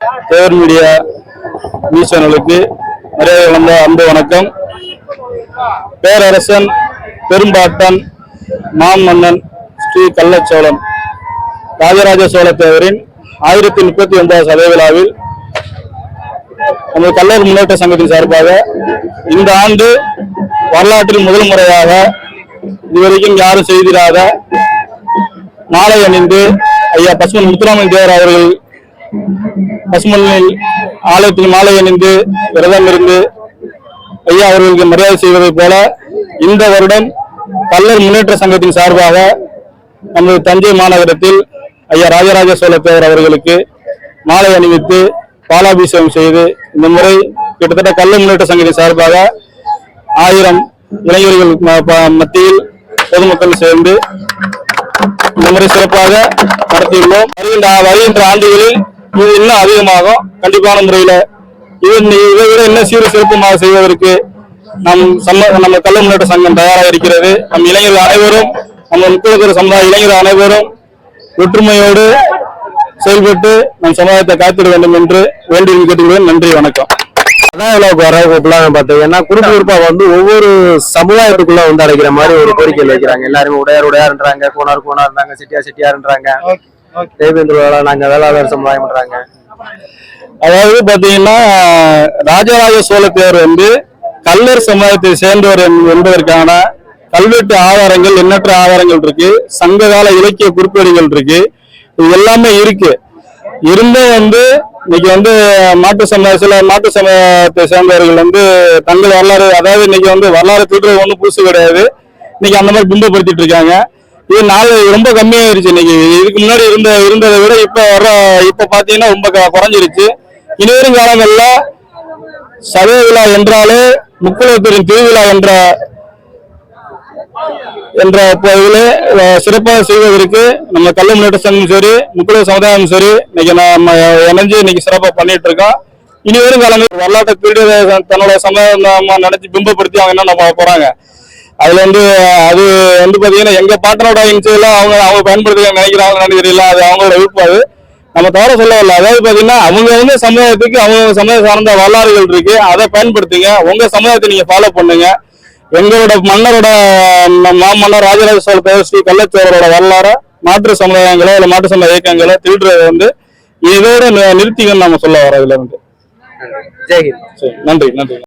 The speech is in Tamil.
தேவர் மீடியா நியூஸ் சேனலுக்கு மரியாதை கலந்த அன்பு வணக்கம். பேரரசன் பெரும்பாட்டன் மாமன்னன் ஸ்ரீ கள்ளச்சோழன் ராஜராஜ சோழ தேவரின் ஆயிரத்தி முப்பத்தி ஒன்பதாம் சதய விழாவில் நமது கல்லர் முன்னேற்ற சங்கத்தின் சார்பாக இந்த ஆண்டு வரலாற்றில் முதல் முறையாக இதுவரைக்கும் யாரும் செய்திராத மாலை அணிந்து ஐயா பசுமன் முத்துராமன் தேவர் அவர்கள் பசுமனில் ஆலயத்தில் மாலை அணிந்து விரதம் இருந்து ஐயா அவர்களுக்கு மரியாதை செய்வதைப் போல இந்த வருடம் கல்லர் முன்னேற்ற சங்கத்தின் சார்பாக நமது தஞ்சை மாநகரத்தில் ஐயா ராஜராஜ சோழத்தேவர் அவர்களுக்கு மாலை அணிவித்து பாலாபிஷேகம் செய்து இந்த முறை கிட்டத்தட்ட கல்லர் முன்னேற்ற சங்கத்தின் சார்பாக ஆயிரம் இளைஞர்கள் மத்தியில் பொதுமக்கள் சேர்ந்து இந்த முறை சிறப்பாக நடத்தியுள்ளோம். வருகின்ற வருகின்ற ஆண்டுகளில் இது இன்னும் அதிகமாகும். கண்டிப்பான முறையில. இது இதை விட இன்னும் சீர சிறப்புமாக செய்வதற்கு நம் சம்ம நம்ம கள்ள முன்னேற்ற சங்கம் தயாராக இருக்கிறது நம் இளைஞர்கள் அனைவரும் நம்ம முக்கிய சமுதாய இளைஞர்கள் அனைவரும் ஒற்றுமையோடு செயல்பட்டு நம் சமுதாயத்தை காத்திட வேண்டும் என்று வேண்டி கேட்டுக்கிறேன் நன்றி வணக்கம். அதான் வர கூப்பிடலாம் பார்த்தீங்கன்னா குறுப்பா வந்து ஒவ்வொரு சமுதாயத்துக்குள்ள வந்து அடைக்கிற மாதிரி ஒரு கோரிக்கைகள் வைக்கிறாங்க. எல்லாருமே உடையார் உடையார்ன்றாங்க. கோனார் கோனார்ன்றாங்க செட்டியார் செட்டியார்ன்றாங்க. தேவேந்திர வேளா நாங்க வேளாளர் சமுதாயம்ன்றாங்க அதாவது பாத்தீங்கன்னா ராஜராஜ சோழ வந்து கல்லர் சமுதாயத்தை சேர்ந்தவர் என்- என்பதற்கான கல்வெட்டு ஆதாரங்கள் எண்ணற்ற ஆதாரங்கள் இருக்கு. சங்ககால இலக்கிய குறிப்பேடுகள் இருக்கு. இது எல்லாமே இருக்கு. இருந்தும் வந்து இன்னைக்கு வந்து மாட்டு சமுதாய சில மாட்டு சமயத்தை சேர்ந்தவர்கள் வந்து தங்கள் வரலாறு அதாவது இன்னைக்கு வந்து வரலாறு திருடுறது ஒன்றும் புதுசு கிடையாது. இன்னைக்கு அந்த மாதிரி பிம்பப்படுத்திட்டு இருக்காங்க. இது நாள் ரொம்ப கம்மியாயிருச்சு இன்னைக்கு. இதுக்கு முன்னாடி இருந்த இருந்ததை விட இப்ப வர்ற இப்ப பாத்தீங்கன்னா ரொம்ப க- குறைஞ்சிருச்சு. இனி வரும் காலங்கள்ல சதய விழா என்றாலே முக்குலத்தின் திருவிழா என்ற என்ற இதில் சிறப்பாக செய்வதற்கு நம்ம கல்ல முன்னேற்ற சங்கம் சரி முக்குல சமுதாயம் சரி இன்னைக்கு நம்ம இணைஞ்சு இன்னைக்கு சிறப்பாக பண்ணிட்டு இருக்கோம் இனி வரும் காலங்கள் வரலாற்றை திருடி தன்னோட சமுதாயம் நினைச்சு பிம்பப்படுத்தி அவங்க என்ன நம்ம போறாங்க. அதுல வந்து அது வந்து பாத்தீங்கன்னா எங்க பாட்டனோட இன்சியெல்லாம் அவங்க அவங்க பயன்படுத்த நினைக்கிறாங்க தெரியல. அது அவங்களோட விருப்பம் அது. நம்ம தவற சொல்ல வரல. அதாவது பாத்தீங்கன்னா அவங்க வந்து சமுதாயத்துக்கு அவங்க சமுதாயம் சார்ந்த வரலாறுகள் இருக்கு. அதை பயன்படுத்துங்க. உங்க சமுதாயத்தை நீங்க ஃபாலோ பண்ணுங்க. எங்களோட மன்னரோட மாமன்னர் ராஜராஜ சோழ தேவர் ஸ்ரீ கள்ளச்சோழரோட வரலாறு மாற்று சமுதாயங்களோ இல்ல மாற்று சமுதாய இயக்கங்களோ திருடுறதை வந்து இதோட நிறுத்திங்கன்னு நம்ம சொல்ல வரோம் இதுல இருந்து நன்றி நன்றி.